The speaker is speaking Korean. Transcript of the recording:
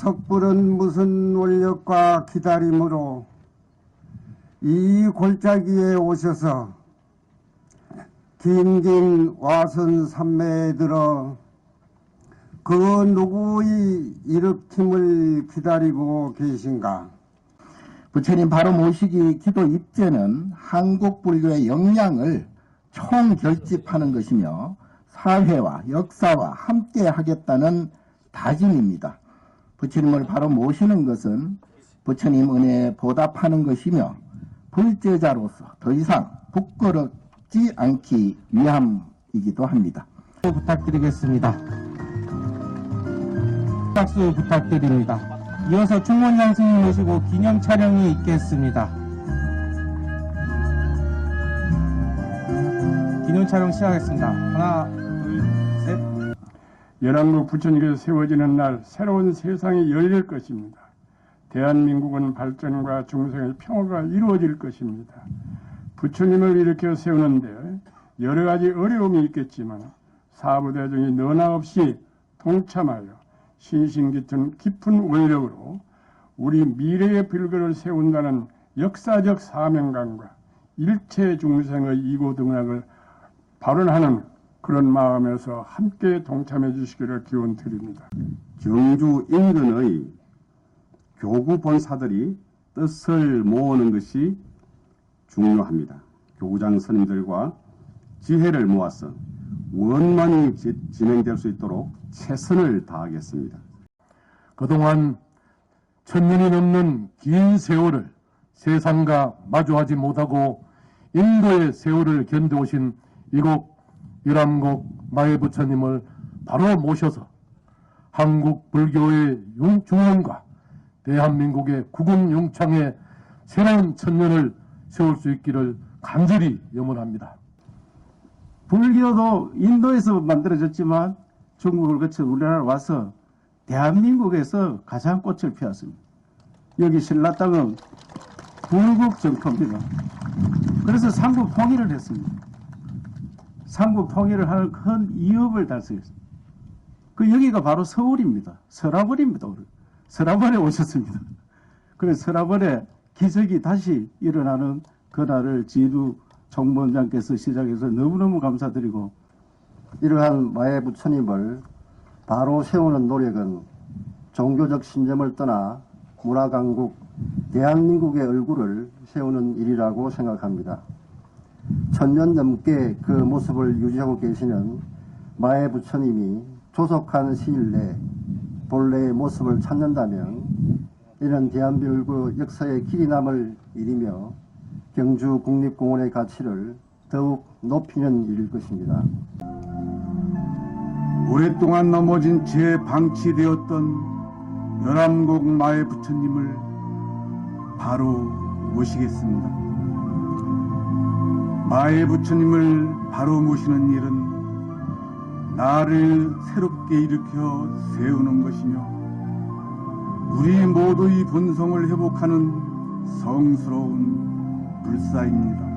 섣부른 무슨 원력과 기다림으로 이 골짜기에 오셔서 긴긴 와선 산매에 들어 그 누구의 일으킴을 기다리고 계신가? 부처님 바로 모시기 기도 입제는 한국 불교의 역량을 총결집하는 것이며 사회와 역사와 함께 하겠다는 다짐입니다. 부처님을 바로 모시는 것은 부처님 은혜에 보답하는 것이며 불제자로서 더 이상 부끄럽지 않기 위함이기도 합니다. 부탁드리겠습니다. 박수 부탁드립니다. 이어서 충원장 스님 모시고 기념 촬영이 있겠습니다. 기념 촬영 시작하겠습니다. 하나, 둘, 셋. 열한국 부처님께서 세워지는 날 새로운 세상이 열릴 것입니다. 대한민국은 발전과 중생의 평화가 이루어질 것입니다. 부처님을 일으켜 세우는데 여러 가지 어려움이 있겠지만 사부대중이 너나 없이 동참하여 신신 깊은, 깊은 원력으로 우리 미래의 불교를 세운다는 역사적 사명감과 일체 중생의 이고등락을 발언하는 그런 마음에서 함께 동참해 주시기를 기원 드립니다. 경주 인근의 교구 본사들이 뜻을 모으는 것이 중요합니다. 교구장 스님들과 지혜를 모아서 원만히 지- 진행될 수 있도록 최선을 다하겠습니다. 그동안 천년이 넘는 긴 세월을 세상과 마주하지 못하고 인도의 세월을 견뎌오신 이곳 유람국 마예 부처님을 바로 모셔서 한국 불교의 용- 중흥과 대한민국의 용창의 새로운 천년을 세울 수 있기를 간절히 염원합니다. 불교도 인도에서 만들어졌지만 중국을 거쳐 우리나라 와서 대한민국에서 가장 꽃을 피웠습니다. 여기 신라 땅은 불국 정토입니다. 그래서 삼국 통일을 했습니다. 삼국 통일을 하는 큰 이업을 달성했습니다. 그 여기가 바로 서울입니다. 서라벌입니다. 서라벌에 오셨습니다. 그래서 서라벌에 기적이 다시 일어나는 그날을 지루 정본장께서 시작해서 너무너무 감사드리고 이러한 마의 부처님을 바로 세우는 노력은 종교적 신념을 떠나 문화강국 대한민국의 얼굴을 세우는 일이라고 생각합니다. 천년 넘게 그 모습을 유지하고 계시는 마의 부처님이 조속한 시일 내 본래의 모습을 찾는다면 이는 대한민국 역사에 길이 남을 일이며 경주 국립공원의 가치를 더욱 높이는 일일 것입니다. 오랫동안 넘어진 제 방치되었던 열암곡 마의 부처님을 바로 모시겠습니다. 마의 부처님을 바로 모시는 일은 나를 새롭게 일으켜 세우는 것이며 우리 모두의 본성을 회복하는 성스러운 불사입니다.